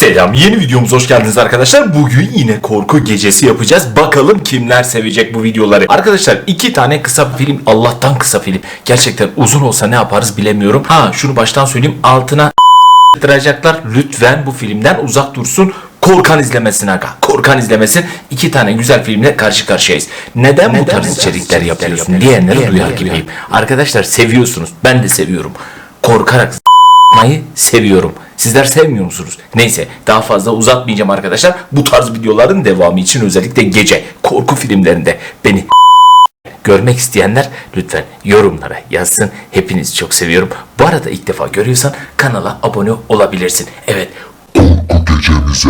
Selam yeni videomuza hoş geldiniz arkadaşlar. Bugün yine korku gecesi yapacağız. Bakalım kimler sevecek bu videoları. Arkadaşlar iki tane kısa film Allah'tan kısa film. Gerçekten uzun olsa ne yaparız bilemiyorum. Ha şunu baştan söyleyeyim altına Tıklayacaklar. Lütfen bu filmden uzak dursun. Korkan izlemesin aga. Korkan izlemesin. İki tane güzel filmle karşı karşıyayız. Neden, bu tarz içerikler yapıyorsun diyenleri duyar gibiyim. Arkadaşlar seviyorsunuz. Ben de seviyorum. Korkarak mayı seviyorum. Sizler sevmiyor musunuz? Neyse daha fazla uzatmayacağım arkadaşlar. Bu tarz videoların devamı için özellikle gece korku filmlerinde beni görmek isteyenler lütfen yorumlara yazsın. Hepinizi çok seviyorum. Bu arada ilk defa görüyorsan kanala abone olabilirsin. Evet Korku gecemize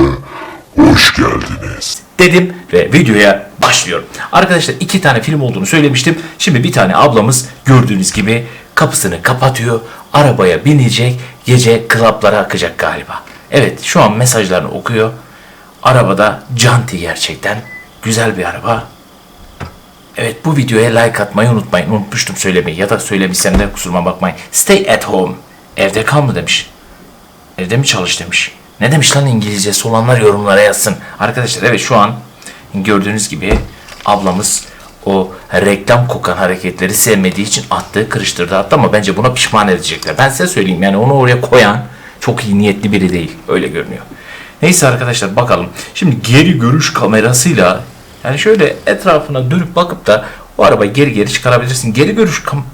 hoş geldiniz. dedim ve videoya başlıyorum. Arkadaşlar iki tane film olduğunu söylemiştim. Şimdi bir tane ablamız gördüğünüz gibi kapısını kapatıyor. Arabaya binecek. Gece klaplara akacak galiba. Evet şu an mesajlarını okuyor. Arabada canti gerçekten. Güzel bir araba. Evet bu videoya like atmayı unutmayın. Unutmuştum söylemeyi ya da söylemişsem de kusuruma bakmayın. Stay at home. Evde kal mı demiş. Evde mi çalış demiş. Ne demiş lan İngilizcesi olanlar yorumlara yazsın. Arkadaşlar evet şu an gördüğünüz gibi ablamız o reklam kokan hareketleri sevmediği için attı, kırıştırdı attı ama bence buna pişman edecekler. Ben size söyleyeyim yani onu oraya koyan çok iyi niyetli biri değil. Öyle görünüyor. Neyse arkadaşlar bakalım. Şimdi geri görüş kamerasıyla yani şöyle etrafına dönüp bakıp da o arabayı geri geri çıkarabilirsin. Geri görüş kam...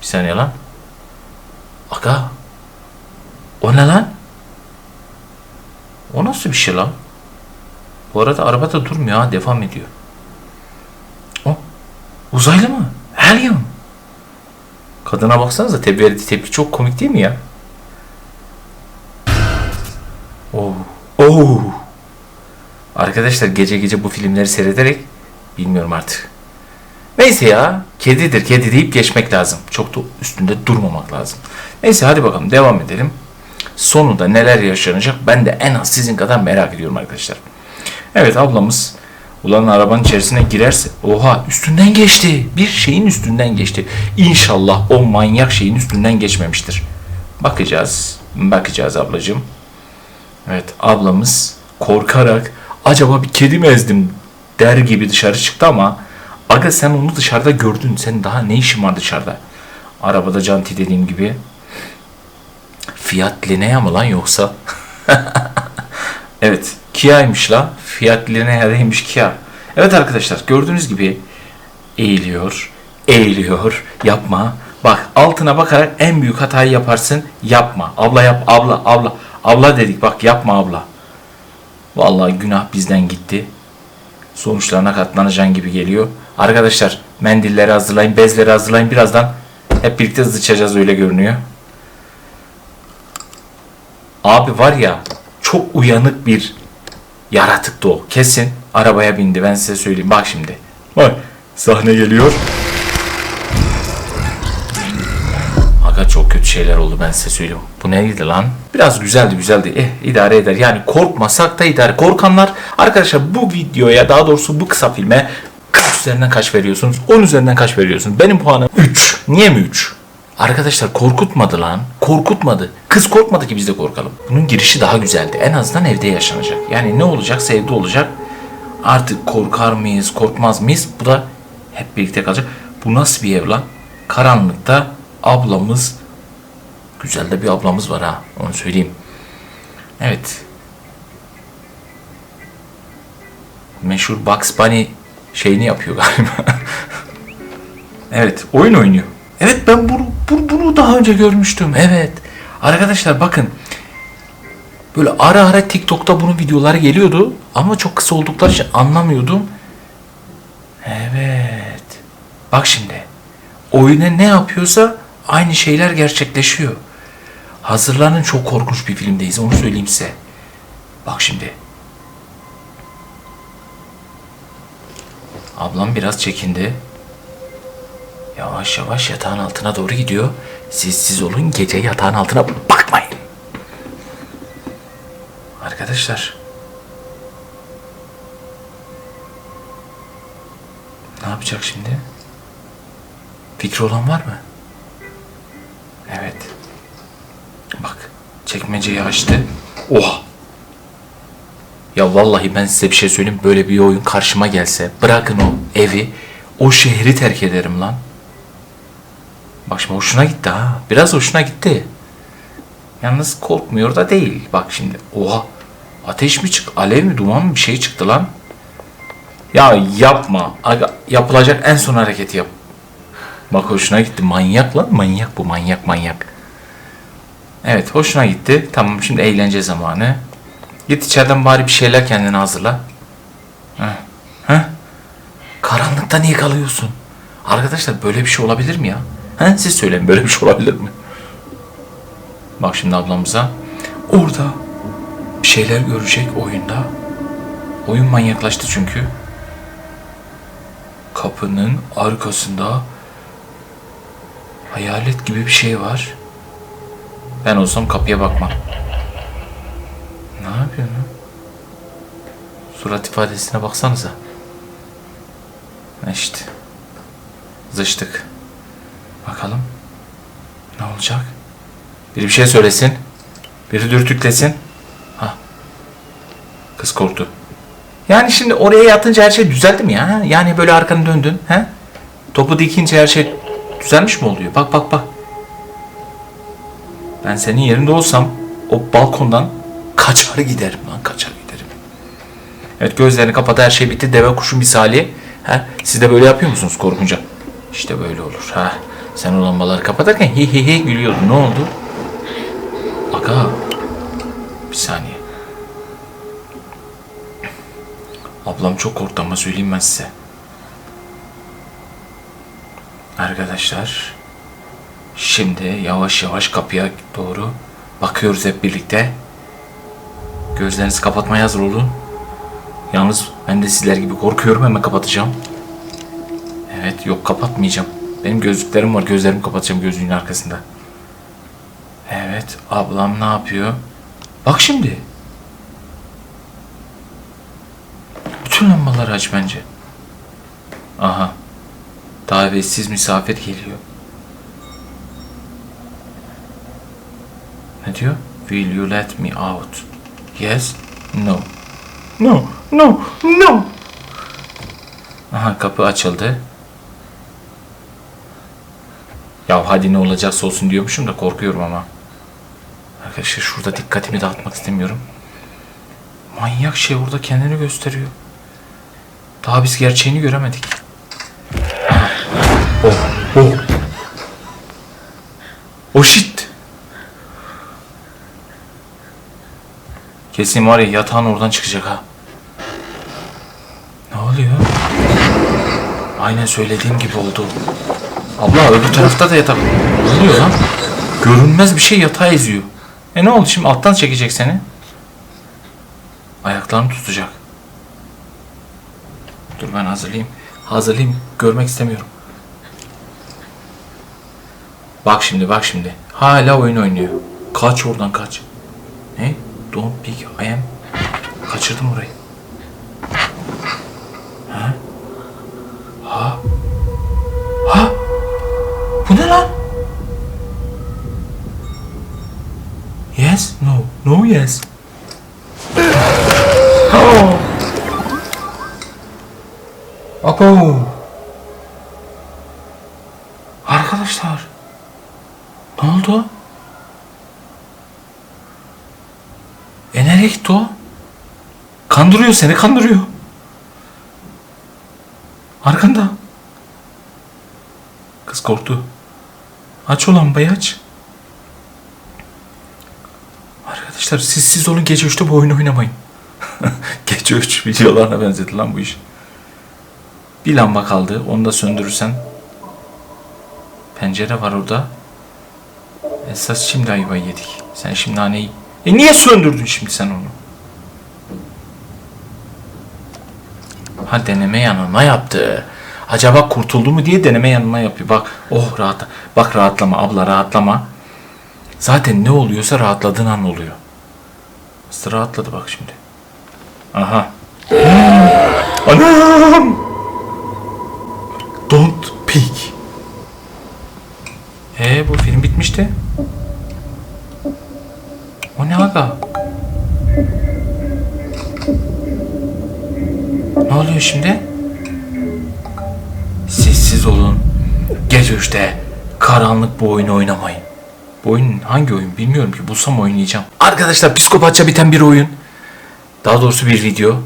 Bir saniye lan. Aga. O ne lan? O nasıl bir şey lan? Bu arada araba da durmuyor ha devam ediyor. Uzaylı mı? Alien. Kadına baksanıza tepki verdiği tepki çok komik değil mi ya? Oo. Oo. Arkadaşlar gece gece bu filmleri seyrederek bilmiyorum artık. Neyse ya kedidir kedi deyip geçmek lazım. Çok da üstünde durmamak lazım. Neyse hadi bakalım devam edelim. Sonunda neler yaşanacak ben de en az sizin kadar merak ediyorum arkadaşlar. Evet ablamız ulan arabanın içerisine girerse oha üstünden geçti. Bir şeyin üstünden geçti. İnşallah o manyak şeyin üstünden geçmemiştir. Bakacağız. Bakacağız ablacığım. Evet ablamız korkarak acaba bir kedi mi ezdim der gibi dışarı çıktı ama aga sen onu dışarıda gördün. Sen daha ne işin var dışarıda? Arabada canti dediğim gibi. Fiat Linea mı lan yoksa? evet Kia'ymış lan. Fiat Linea değilmiş Kia. Evet arkadaşlar gördüğünüz gibi eğiliyor, eğiliyor, yapma. Bak altına bakarak en büyük hatayı yaparsın, yapma. Abla yap, abla, abla. Abla dedik bak yapma abla. Vallahi günah bizden gitti. Sonuçlarına katlanacaksın gibi geliyor. Arkadaşlar mendilleri hazırlayın, bezleri hazırlayın. Birazdan hep birlikte zıçacağız öyle görünüyor. Abi var ya çok uyanık bir yaratıktı o. Kesin arabaya bindi ben size söyleyeyim. Bak şimdi. Bak sahne geliyor. Aga çok kötü şeyler oldu ben size söyleyeyim. Bu neydi lan? Biraz güzeldi güzeldi. Eh idare eder. Yani korkmasak da idare. Korkanlar arkadaşlar bu videoya daha doğrusu bu kısa filme kaç üzerinden kaç veriyorsunuz? 10 üzerinden kaç veriyorsunuz? Benim puanım 3. Niye mi 3? Arkadaşlar korkutmadı lan. Korkutmadı. Kız korkmadı ki biz de korkalım. Bunun girişi daha güzeldi. En azından evde yaşanacak. Yani ne olacaksa evde olacak. Artık korkar mıyız, korkmaz mıyız? Bu da hep birlikte kalacak. Bu nasıl bir ev lan? Karanlıkta ablamız güzel de bir ablamız var ha. Onu söyleyeyim. Evet. Meşhur Bugs Bunny şeyini yapıyor galiba. Evet, oyun oynuyor. Evet ben bunu, bunu, daha önce görmüştüm. Evet. Arkadaşlar bakın. Böyle ara ara TikTok'ta bunun videoları geliyordu ama çok kısa oldukları için anlamıyordum. Evet. Bak şimdi. Oyuna ne yapıyorsa aynı şeyler gerçekleşiyor. Hazırlanın çok korkunç bir filmdeyiz onu söyleyeyim size. Bak şimdi. Ablam biraz çekindi. Yavaş yavaş yatağın altına doğru gidiyor. Siz siz olun gece yatağın altına bakmayın. Arkadaşlar. Ne yapacak şimdi? Fikri olan var mı? Evet. Bak çekmeceyi açtı. Oha! Ya vallahi ben size bir şey söyleyeyim. Böyle bir oyun karşıma gelse bırakın o evi, o şehri terk ederim lan. Bak şimdi hoşuna gitti ha. Biraz hoşuna gitti. Yalnız korkmuyor da değil. Bak şimdi. Oha. Ateş mi çıktı? Alev mi? Duman mı? Bir şey çıktı lan. Ya yapma. Aga, yapılacak en son hareketi yap. Bak hoşuna gitti. Manyak lan. Manyak bu. Manyak manyak. Evet hoşuna gitti. Tamam şimdi eğlence zamanı. Git içeriden bari bir şeyler kendine hazırla. Heh. Heh. Karanlıkta niye kalıyorsun? Arkadaşlar böyle bir şey olabilir mi ya? He? Siz söyleyin böyle bir şey olabilir mi? Bak şimdi ablamıza. Orada bir şeyler görecek oyunda. Oyun manyaklaştı çünkü. Kapının arkasında hayalet gibi bir şey var. Ben olsam kapıya bakmam. Ne yapıyorsun lan? Surat ifadesine baksanıza. İşte. Zıştık. Bakalım. Ne olacak? Biri bir şey söylesin. Biri dürtüklesin. Ha. Kız korktu. Yani şimdi oraya yatınca her şey düzeldi mi ya? Yani böyle arkanı döndün. He? Topu dikince her şey düzelmiş mi oluyor? Bak bak bak. Ben senin yerinde olsam o balkondan kaçar giderim lan kaçar giderim. Evet gözlerini kapat her şey bitti deve kuşu misali. Ha? Siz de böyle yapıyor musunuz korkunca? İşte böyle olur. Ha? Sen o lambaları kapatırken hi hi hi gülüyordun. Ne oldu? Aga. Bir saniye. Ablam çok korktu ama söyleyeyim ben size. Arkadaşlar. Şimdi yavaş yavaş kapıya doğru bakıyoruz hep birlikte. Gözlerinizi kapatmaya hazır olun. Yalnız ben de sizler gibi korkuyorum hemen kapatacağım. Evet yok kapatmayacağım. Benim gözlüklerim var gözlerimi kapatacağım gözlüğün arkasında. Evet ablam ne yapıyor? Bak şimdi. Bütün lambaları aç bence. Aha. Davetsiz misafir geliyor. Ne diyor? Will you let me out? Yes? No. No, no, no. Aha kapı açıldı. Ya hadi ne olacaksa olsun diyormuşum da korkuyorum ama. Arkadaşlar şurada dikkatimi dağıtmak istemiyorum. Manyak şey orada kendini gösteriyor. Daha biz gerçeğini göremedik. Aha. Oh, oh. Oh shit. Kesin var ya yatağın oradan çıkacak ha. Ne oluyor? Aynen söylediğim gibi oldu. Abla öbür tarafta da yatak. Oluyor lan? Görünmez bir şey yatağı eziyor. E ne oldu şimdi alttan çekecek seni? Ayaklarını tutacak. Dur ben hazırlayayım. Hazırlayayım. Görmek istemiyorum. Bak şimdi bak şimdi. Hala oyun oynuyor. Kaç oradan kaç. Ne? Don't pick I am. Kaçırdım orayı. Ha? Ha? Yes, no, no, yes. Oh. Abo. Arkadaşlar. Ne oldu? E nereye gitti o? Kandırıyor seni kandırıyor. Arkanda. Kız korktu. Aç o lambayı aç. Arkadaşlar siz siz olun gece 3'te bu oyunu oynamayın. gece 3 videolarına benzedi lan bu iş. Bir lamba kaldı. Onu da söndürürsen. Pencere var orada. Esas şimdi ayvayı yedik. Sen şimdi haneyi... E niye söndürdün şimdi sen onu? Ha deneme yanılma yaptı. Acaba kurtuldu mu diye deneme yanılma yapıyor. Bak oh rahat. Bak rahatlama abla rahatlama. Zaten ne oluyorsa rahatladığın an oluyor. Nasıl rahatladı bak şimdi. Aha. Anam! Don't peek. Ee bu film bitmişti. O ne aga? Ne oluyor şimdi? Sessiz olun. Gece 3'te karanlık bu oyunu oynamayın. Bu oyun hangi oyun bilmiyorum ki. Bulsam oynayacağım. Arkadaşlar psikopatça biten bir oyun. Daha doğrusu bir video.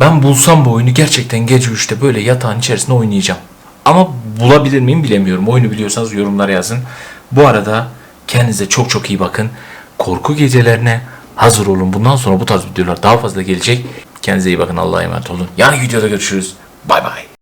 Ben bulsam bu oyunu gerçekten gece 3'te böyle yatağın içerisinde oynayacağım. Ama bulabilir miyim bilemiyorum. Oyunu biliyorsanız yorumlara yazın. Bu arada kendinize çok çok iyi bakın. Korku gecelerine hazır olun. Bundan sonra bu tarz videolar daha fazla gelecek. Kendinize iyi bakın. Allah'a emanet olun. Yani videoda görüşürüz. Bay bay.